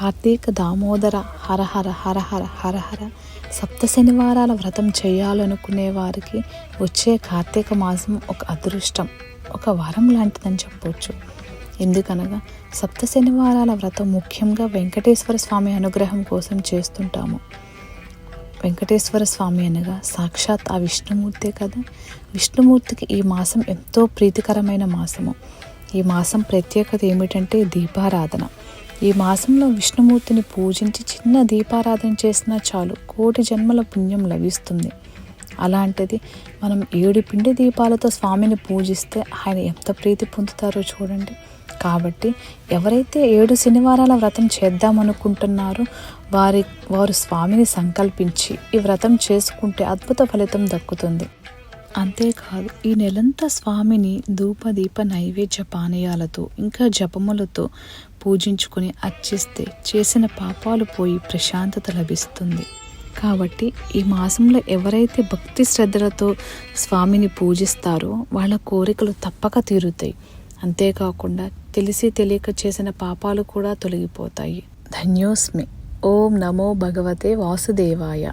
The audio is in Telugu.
కార్తీక దామోదర హర హర హర హర హర హర సప్త శనివారాల వ్రతం చేయాలనుకునే వారికి వచ్చే కార్తీక మాసం ఒక అదృష్టం ఒక వరం లాంటిదని చెప్పవచ్చు ఎందుకనగా సప్త శనివారాల వ్రతం ముఖ్యంగా వెంకటేశ్వర స్వామి అనుగ్రహం కోసం చేస్తుంటాము. వెంకటేశ్వర స్వామి అనగా సాక్షాత్ ఆ విష్ణుమూర్తే కదా. విష్ణుమూర్తికి ఈ మాసం ఎంతో ప్రీతికరమైన మాసము. ఈ మాసం ప్రత్యేకత ఏమిటంటే దీపారాధన. ఈ మాసంలో విష్ణుమూర్తిని పూజించి చిన్న దీపారాధన చేసినా చాలు కోటి జన్మల పుణ్యం లభిస్తుంది. అలాంటిది మనం ఏడు పిండి దీపాలతో స్వామిని పూజిస్తే ఆయన ఎంత ప్రీతి పొందుతారో చూడండి. కాబట్టి ఎవరైతే ఏడు శనివారాల వ్రతం చేద్దామనుకుంటున్నారో వారి వారు స్వామిని సంకల్పించి ఈ వ్రతం చేసుకుంటే అద్భుత ఫలితం దక్కుతుంది. అంతేకాదు ఈ నెలంతా స్వామిని ధూపదీప నైవేద్య పానీయాలతో ఇంకా జపములతో పూజించుకొని అర్చిస్తే చేసిన పాపాలు పోయి ప్రశాంతత లభిస్తుంది. కాబట్టి ఈ మాసంలో ఎవరైతే భక్తి శ్రద్ధలతో స్వామిని పూజిస్తారో వాళ్ళ కోరికలు తప్పక తీరుతాయి. అంతేకాకుండా తెలిసి తెలియక చేసిన పాపాలు కూడా తొలగిపోతాయి. ధన్యోస్మి. ఓం నమో భగవతే వాసుదేవాయ.